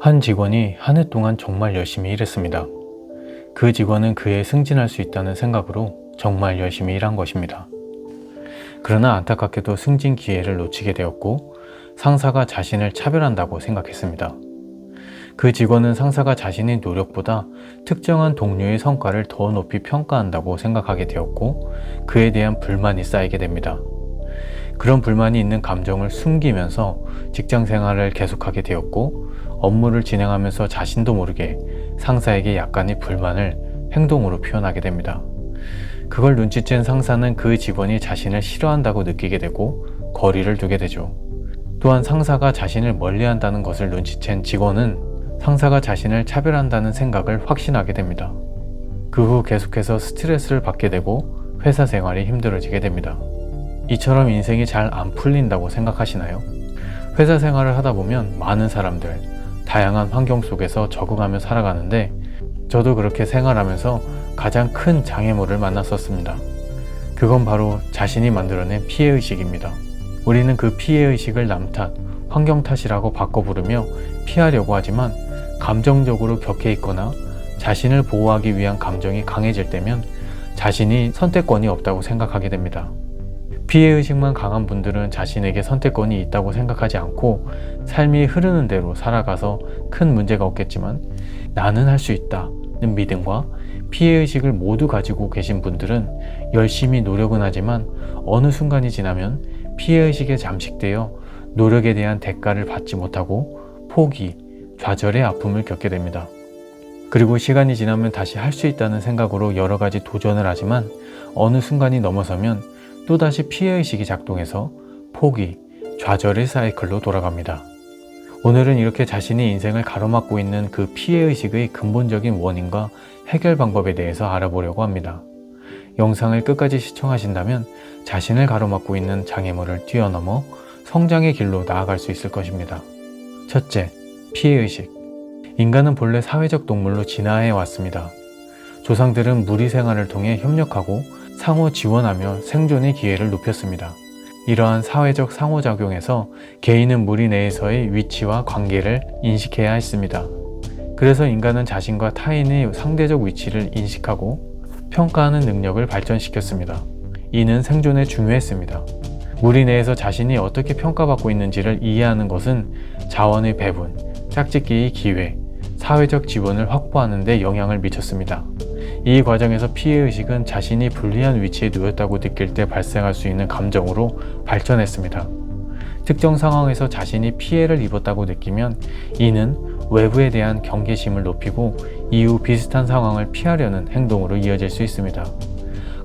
한 직원이 한 해 동안 정말 열심히 일했습니다. 그 직원은 그에 승진할 수 있다는 생각으로 정말 열심히 일한 것입니다. 그러나 안타깝게도 승진 기회를 놓치게 되었고 상사가 자신을 차별한다고 생각했습니다. 그 직원은 상사가 자신의 노력보다 특정한 동료의 성과를 더 높이 평가한다고 생각하게 되었고 그에 대한 불만이 쌓이게 됩니다. 그런 불만이 있는 감정을 숨기면서 직장 생활을 계속하게 되었고 업무를 진행하면서 자신도 모르게 상사에게 약간의 불만을 행동으로 표현하게 됩니다. 그걸 눈치챈 상사는 그 직원이 자신을 싫어한다고 느끼게 되고 거리를 두게 되죠. 또한 상사가 자신을 멀리한다는 것을 눈치챈 직원은 상사가 자신을 차별한다는 생각을 확신하게 됩니다. 그 후 계속해서 스트레스를 받게 되고 회사 생활이 힘들어지게 됩니다. 이처럼 인생이 잘 안 풀린다고 생각하시나요? 회사 생활을 하다 보면 많은 사람들, 다양한 환경 속에서 적응하며 살아가는데 저도 그렇게 생활하면서 가장 큰 장애물을 만났었습니다. 그건 바로 자신이 만들어낸 피해의식입니다. 우리는 그 피해의식을 남 탓, 환경 탓이라고 바꿔 부르며 피하려고 하지만 감정적으로 격해 있거나 자신을 보호하기 위한 감정이 강해질 때면 자신이 선택권이 없다고 생각하게 됩니다. 피해의식만 강한 분들은 자신에게 선택권이 있다고 생각하지 않고 삶이 흐르는 대로 살아가서 큰 문제가 없겠지만 나는 할 수 있다는 믿음과 피해의식을 모두 가지고 계신 분들은 열심히 노력은 하지만 어느 순간이 지나면 피해의식에 잠식되어 노력에 대한 대가를 받지 못하고 포기, 좌절의 아픔을 겪게 됩니다. 그리고 시간이 지나면 다시 할 수 있다는 생각으로 여러 가지 도전을 하지만 어느 순간이 넘어서면 또다시 피해의식이 작동해서 포기, 좌절의 사이클로 돌아갑니다. 오늘은 이렇게 자신의 인생을 가로막고 있는 그 피해의식의 근본적인 원인과 해결 방법에 대해서 알아보려고 합니다. 영상을 끝까지 시청하신다면 자신을 가로막고 있는 장애물을 뛰어넘어 성장의 길로 나아갈 수 있을 것입니다. 첫째, 피해의식. 인간은 본래 사회적 동물로 진화해 왔습니다. 조상들은 무리 생활을 통해 협력하고 상호 지원하며 생존의 기회를 높였습니다. 이러한 사회적 상호작용에서 개인은 무리 내에서의 위치와 관계를 인식해야 했습니다. 그래서 인간은 자신과 타인의 상대적 위치를 인식하고 평가하는 능력을 발전시켰습니다. 이는 생존에 중요했습니다. 무리 내에서 자신이 어떻게 평가받고 있는지를 이해하는 것은 자원의 배분, 짝짓기의 기회, 사회적 지원을 확보하는 데 영향을 미쳤습니다. 이 과정에서 피해의식은 자신이 불리한 위치에 놓였다고 느낄 때 발생할 수 있는 감정으로 발전했습니다. 특정 상황에서 자신이 피해를 입었다고 느끼면 이는 외부에 대한 경계심을 높이고 이후 비슷한 상황을 피하려는 행동으로 이어질 수 있습니다.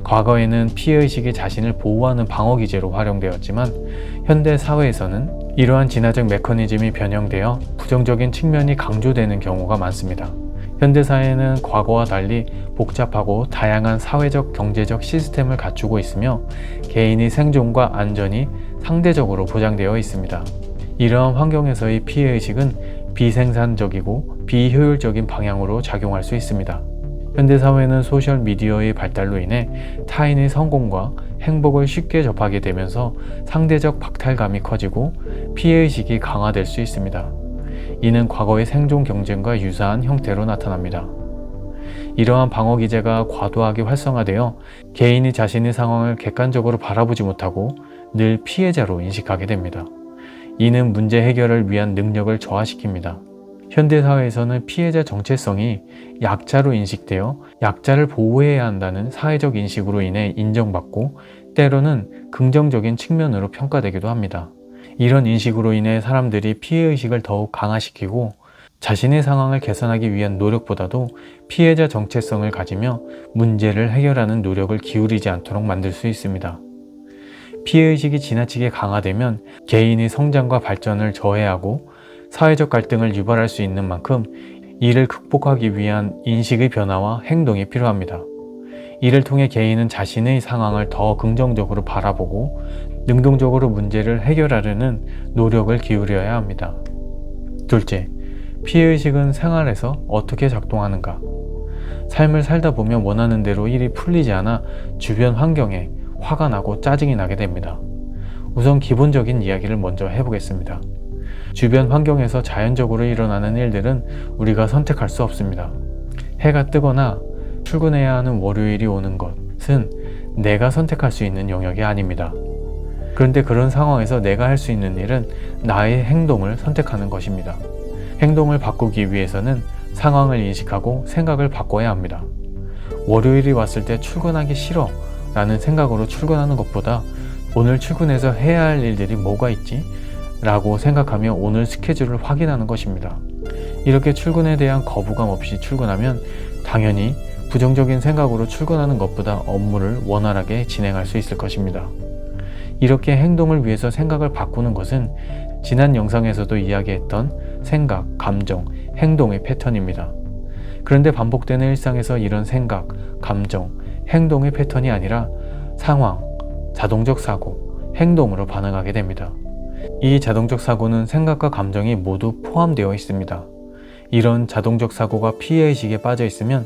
과거에는 피해의식이 자신을 보호하는 방어기제로 활용되었지만 현대 사회에서는 이러한 진화적 메커니즘이 변형되어 부정적인 측면이 강조되는 경우가 많습니다. 현대 사회는 과거와 달리 복잡하고 다양한 사회적 경제적 시스템을 갖추고 있으며 개인의 생존과 안전이 상대적으로 보장되어 있습니다. 이러한 환경에서의 피해의식은 비생산적이고 비효율적인 방향으로 작용할 수 있습니다. 현대사회는 소셜미디어의 발달로 인해 타인의 성공과 행복을 쉽게 접하게 되면서 상대적 박탈감이 커지고 피해의식이 강화될 수 있습니다. 이는 과거의 생존 경쟁과 유사한 형태로 나타납니다. 이러한 방어 기제가 과도하게 활성화되어 개인이 자신의 상황을 객관적으로 바라보지 못하고 늘 피해자로 인식하게 됩니다. 이는 문제 해결을 위한 능력을 저하시킵니다. 현대사회에서는 피해자 정체성이 약자로 인식되어 약자를 보호해야 한다는 사회적 인식으로 인해 인정받고 때로는 긍정적인 측면으로 평가되기도 합니다. 이런 인식으로 인해 사람들이 피해의식을 더욱 강화시키고 자신의 상황을 개선하기 위한 노력보다도 피해자 정체성을 가지며 문제를 해결하는 노력을 기울이지 않도록 만들 수 있습니다. 피해의식이 지나치게 강화되면 개인의 성장과 발전을 저해하고 사회적 갈등을 유발할 수 있는 만큼 이를 극복하기 위한 인식의 변화와 행동이 필요합니다. 이를 통해 개인은 자신의 상황을 더 긍정적으로 바라보고 능동적으로 문제를 해결하려는 노력을 기울여야 합니다. 둘째, 피해의식은 생활에서 어떻게 작동하는가? 삶을 살다 보면 원하는 대로 일이 풀리지 않아 주변 환경에 화가 나고 짜증이 나게 됩니다. 우선 기본적인 이야기를 먼저 해보겠습니다. 주변 환경에서 자연적으로 일어나는 일들은 우리가 선택할 수 없습니다. 해가 뜨거나 출근해야 하는 월요일이 오는 것은 내가 선택할 수 있는 영역이 아닙니다. 그런데 그런 상황에서 내가 할 수 있는 일은 나의 행동을 선택하는 것입니다. 행동을 바꾸기 위해서는 상황을 인식하고 생각을 바꿔야 합니다. 월요일이 왔을 때 출근하기 싫어 라는 생각으로 출근하는 것보다 오늘 출근해서 해야 할 일들이 뭐가 있지? 라고 생각하며 오늘 스케줄을 확인하는 것입니다. 이렇게 출근에 대한 거부감 없이 출근하면 당연히 부정적인 생각으로 출근하는 것보다 업무를 원활하게 진행할 수 있을 것입니다. 이렇게 행동을 위해서 생각을 바꾸는 것은 지난 영상에서도 이야기했던 생각, 감정, 행동의 패턴입니다. 그런데 반복되는 일상에서 이런 생각, 감정, 행동의 패턴이 아니라 상황, 자동적 사고, 행동으로 반응하게 됩니다. 이 자동적 사고는 생각과 감정이 모두 포함되어 있습니다. 이런 자동적 사고가 피해의식에 빠져 있으면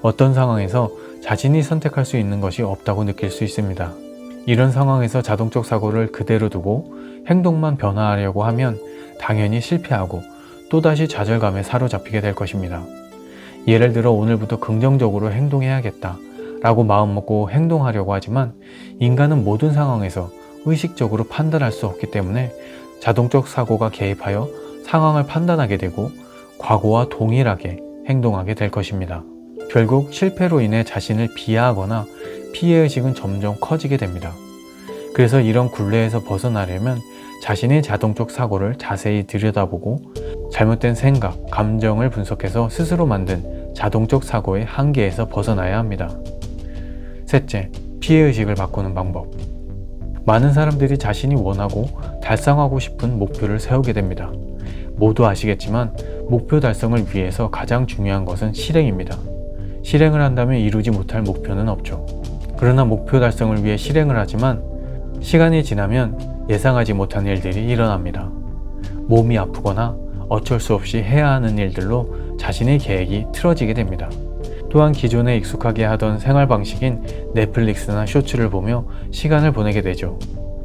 어떤 상황에서 자신이 선택할 수 있는 것이 없다고 느낄 수 있습니다. 이런 상황에서 자동적 사고를 그대로 두고 행동만 변화하려고 하면 당연히 실패하고 또다시 좌절감에 사로잡히게 될 것입니다. 예를 들어 오늘부터 긍정적으로 행동해야겠다 라고 마음먹고 행동하려고 하지만 인간은 모든 상황에서 의식적으로 판단할 수 없기 때문에 자동적 사고가 개입하여 상황을 판단하게 되고 과거와 동일하게 행동하게 될 것입니다. 결국 실패로 인해 자신을 비하하거나 피해 의식은 점점 커지게 됩니다. 그래서 이런 굴레에서 벗어나려면 자신의 자동적 사고를 자세히 들여다보고 잘못된 생각, 감정을 분석해서 스스로 만든 자동적 사고의 한계에서 벗어나야 합니다. 셋째, 피해 의식을 바꾸는 방법. 많은 사람들이 자신이 원하고 달성하고 싶은 목표를 세우게 됩니다. 모두 아시겠지만 목표 달성을 위해서 가장 중요한 것은 실행입니다. 실행을 한다면 이루지 못할 목표는 없죠. 그러나 목표 달성을 위해 실행을 하지만 시간이 지나면 예상하지 못한 일들이 일어납니다. 몸이 아프거나 어쩔 수 없이 해야 하는 일들로 자신의 계획이 틀어지게 됩니다. 또한 기존에 익숙하게 하던 생활 방식인 넷플릭스나 쇼츠를 보며 시간을 보내게 되죠.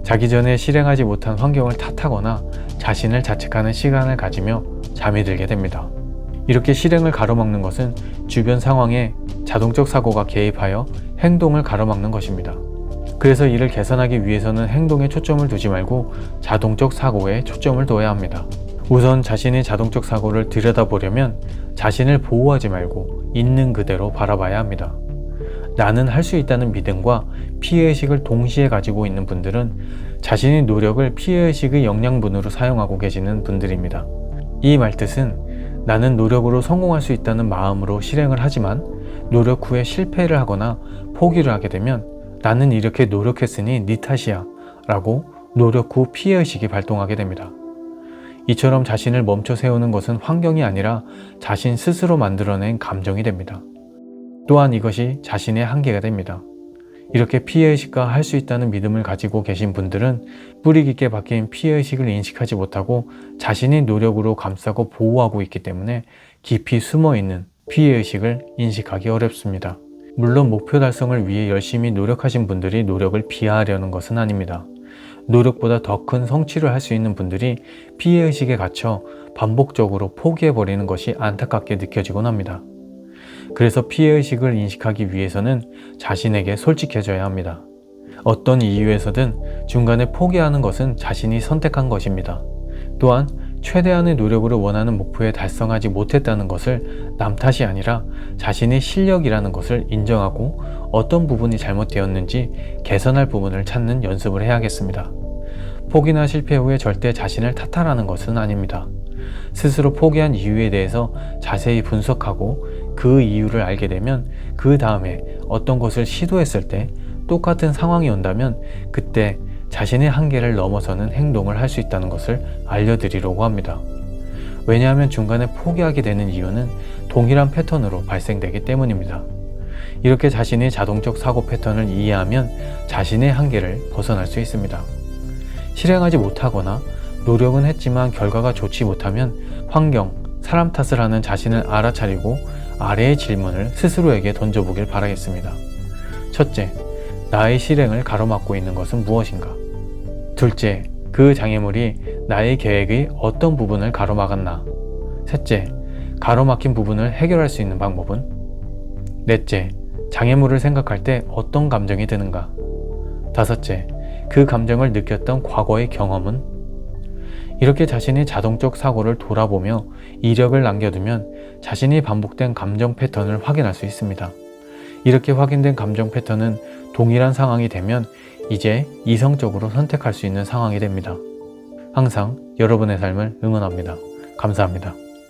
자기 전에 실행하지 못한 환경을 탓하거나 자신을 자책하는 시간을 가지며 잠이 들게 됩니다. 이렇게 실행을 가로막는 것은 주변 상황에 자동적 사고가 개입하여 행동을 가로막는 것입니다. 그래서 이를 개선하기 위해서는 행동에 초점을 두지 말고 자동적 사고에 초점을 둬야 합니다. 우선 자신의 자동적 사고를 들여다보려면 자신을 보호하지 말고 있는 그대로 바라봐야 합니다. 나는 할 수 있다는 믿음과 피해의식을 동시에 가지고 있는 분들은 자신의 노력을 피해의식의 영양분으로 사용하고 계시는 분들입니다. 이 말뜻은 나는 노력으로 성공할 수 있다는 마음으로 실행을 하지만 노력 후에 실패를 하거나 포기를 하게 되면 나는 이렇게 노력했으니 네 탓이야 라고 노력 후 피해의식이 발동하게 됩니다. 이처럼 자신을 멈춰 세우는 것은 환경이 아니라 자신 스스로 만들어낸 감정이 됩니다. 또한 이것이 자신의 한계가 됩니다. 이렇게 피해의식과 할 수 있다는 믿음을 가지고 계신 분들은 뿌리 깊게 박힌 피해의식을 인식하지 못하고 자신의 노력으로 감싸고 보호하고 있기 때문에 깊이 숨어 있는 피해의식을 인식하기 어렵습니다. 물론 목표 달성을 위해 열심히 노력하신 분들이 노력을 비하하려는 것은 아닙니다. 노력보다 더 큰 성취를 할 수 있는 분들이 피해의식에 갇혀 반복적으로 포기해버리는 것이 안타깝게 느껴지곤 합니다. 그래서 피해의식을 인식하기 위해서는 자신에게 솔직해져야 합니다. 어떤 이유에서든 중간에 포기하는 것은 자신이 선택한 것입니다. 또한 최대한의 노력으로 원하는 목표에 달성하지 못했다는 것을 남 탓이 아니라 자신의 실력이라는 것을 인정하고 어떤 부분이 잘못되었는지 개선할 부분을 찾는 연습을 해야겠습니다. 포기나 실패 후에 절대 자신을 탓하라는 것은 아닙니다. 스스로 포기한 이유에 대해서 자세히 분석하고 그 이유를 알게 되면 그 다음에 어떤 것을 시도했을 때 똑같은 상황이 온다면 그때 자신의 한계를 넘어서는 행동을 할 수 있다는 것을 알려드리려고 합니다. 왜냐하면 중간에 포기하게 되는 이유는 동일한 패턴으로 발생되기 때문입니다. 이렇게 자신의 자동적 사고 패턴을 이해하면 자신의 한계를 벗어날 수 있습니다. 실행하지 못하거나 노력은 했지만 결과가 좋지 못하면 환경, 사람 탓을 하는 자신을 알아차리고 아래의 질문을 스스로에게 던져보길 바라겠습니다. 첫째, 나의 실행을 가로막고 있는 것은 무엇인가? 둘째, 그 장애물이 나의 계획의 어떤 부분을 가로막았나? 셋째, 가로막힌 부분을 해결할 수 있는 방법은? 넷째, 장애물을 생각할 때 어떤 감정이 드는가? 다섯째, 그 감정을 느꼈던 과거의 경험은? 이렇게 자신의 자동적 사고를 돌아보며 이력을 남겨두면 자신이 반복된 감정 패턴을 확인할 수 있습니다. 이렇게 확인된 감정 패턴은 동일한 상황이 되면 이제 이성적으로 선택할 수 있는 상황이 됩니다. 항상 여러분의 삶을 응원합니다. 감사합니다.